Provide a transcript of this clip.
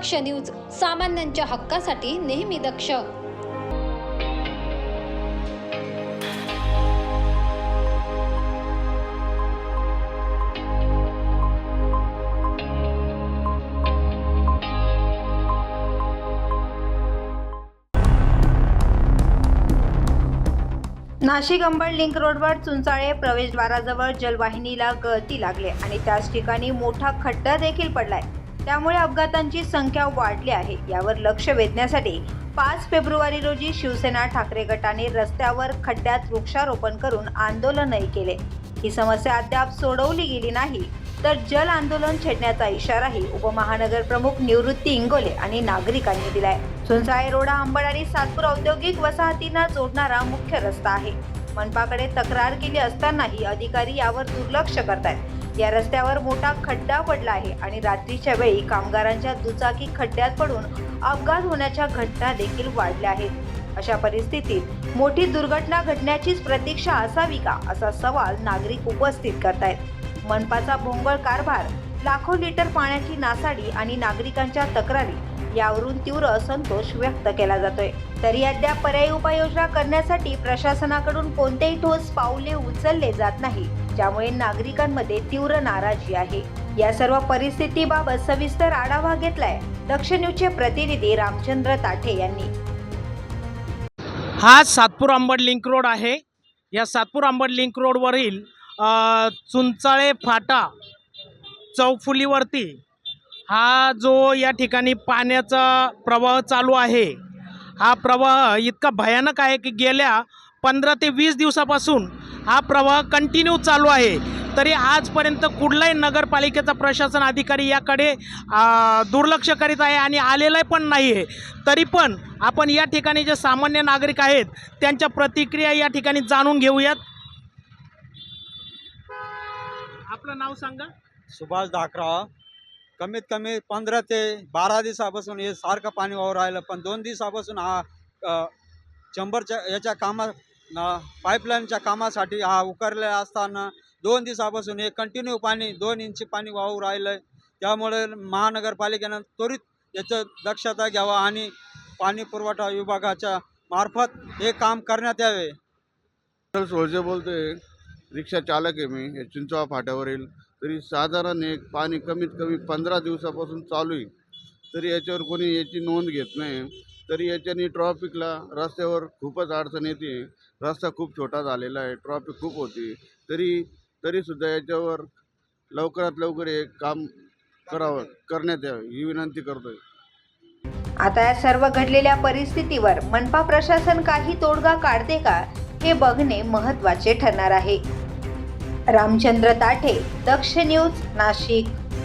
दक्ष news सामान्यांच्या हक्कासाठी नेहमी दक्ष. नाशिक अंबड लिंक रोडवर चुंचाळे प्रवेशद्वाराजवळ जलवाहिनीला गळती लागले आणि त्याच ठिकाणी मोठा खड्डा देखील पडलाय. त्यामुळे अपघातांची संख्या वाढली आहे. यावर लक्ष वेधण्यासाठी पाच फेब्रुवारी रोजी शिवसेना ठाकरे गटाने रस्त्यावर खड्ड्यात वृक्षारोपण करून आंदोलनही केले. ही समस्या अद्याप सोडवली गेली नाही तर जल आंदोलन छेडण्याचा इशाराही उपमहानगर प्रमुख निवृत्ती इंगोले आणि नागरिकांनी दिलाय. सुनसाळे रोडा अंबड आणि सातपूर औद्योगिक वसाहतींना जोडणारा मुख्य रस्ता आहे. मनपाकडे तक्रार केली असतानाही अधिकारी यावर दुर्लक्ष करतायत. या रस्त्यावर मोठा खड्डा पडला आहे आणि रात्रीच्या वेळी कामगारांच्या दुचाकी खड्ड्यात पडून अपघात होण्याच्या घटना देखील वाढल्या आहेत. अशा परिस्थितीत मोठी दुर्घटना घडण्याचीच प्रतीक्षा असावी का असा सवाल नागरिक उपस्थित करतायत. मनपाचा भोंगळ कारभार लाखो लिटर पाण्याची नासाडी आणि नागरिकांच्या तक्रारी यावरून तीव्र असंतोष व्यक्त केला जातोय. तरी अद्याप पर्यायी उपाययोजना करण्यासाठी प्रशासनाकडून कोणतेही ठोस पाऊले उचलले जात नाही ज्यामुळे नागरिकांमध्ये तीव्र नाराजी आहे. या सर्व परिस्थितीबाबत सविस्तर आढावा घेतलाय दक्ष न्यूजचे प्रतिनिधी रामचंद्र ताठे यांनी. हा सातपूर अंबड लिंक रोड आहे. या सातपूर अंबड लिंक रोडवरील चुंचाळे फाटा चौफुलीवरती हा जो या ठिकाणी पाण्याचा प्रवाह चालू आहे हा प्रवाह इतका भयानक आहे की गेल्या पंधरा ते वीस दिवसापासून हा प्रवाह कंटिन्यू चालू आहे. तरी आजपर्यंत कुठलाही नगरपालिकेचा प्रशासन अधिकारी याकडे दुर्लक्ष करीत आहे आणि आलेला पण नाही आहे तरी पण आपण या ठिकाणी जे सामान्य नागरिक आहेत त्यांच्या प्रतिक्रिया या ठिकाणी जाणून घेऊयात. आपलं नाव सांगा. सुभाष धाकरा कमीत कमी पंधरा ते बारा दिवसापासून हे सारखं पाणी वाहू राहिलं पण दोन दिवसापासून हा चंबरच्या याच्या कामा पाईपलाईनच्या कामासाठी हा उकरलेला असताना दोन दिवसापासून हे कंटिन्यू पाणी दोन इंची पाणी वाहू राहिलं आहे त्यामुळे महानगरपालिकेनं त्वरित याचं दक्षता घ्यावा आणि पाणी पुरवठा विभागाच्या मार्फत हे काम करण्यात यावे. विठ्ठल सोळजे बोलतोय. रिक्षा चालक आहे मी. हे चिंचवा फाट्यावरील. तरी साधारण एक पाणी कमीत कमी पंधरा दिवसापासून चालू आहे. तरी याच्यावर कोणी याची नोंद घेत नाही. तरी याच्याने ट्रॉफिकला रस्त्यावर खूपच अडचण येते. रस्ता खूप छोटा झालेला आहे ट्रॉफिक खूप होती. तरी तरीसुद्धा याच्यावर लवकरात लवकर हे काम करावं करण्यात यावं ही विनंती करतोय. आता या सर्व घडलेल्या परिस्थितीवर मनपा प्रशासन काही तोडगा काढते का हे बघणे महत्त्वाचे ठरणार आहे. रामचंद्र ताठे दक्ष न्यूज नाशिक.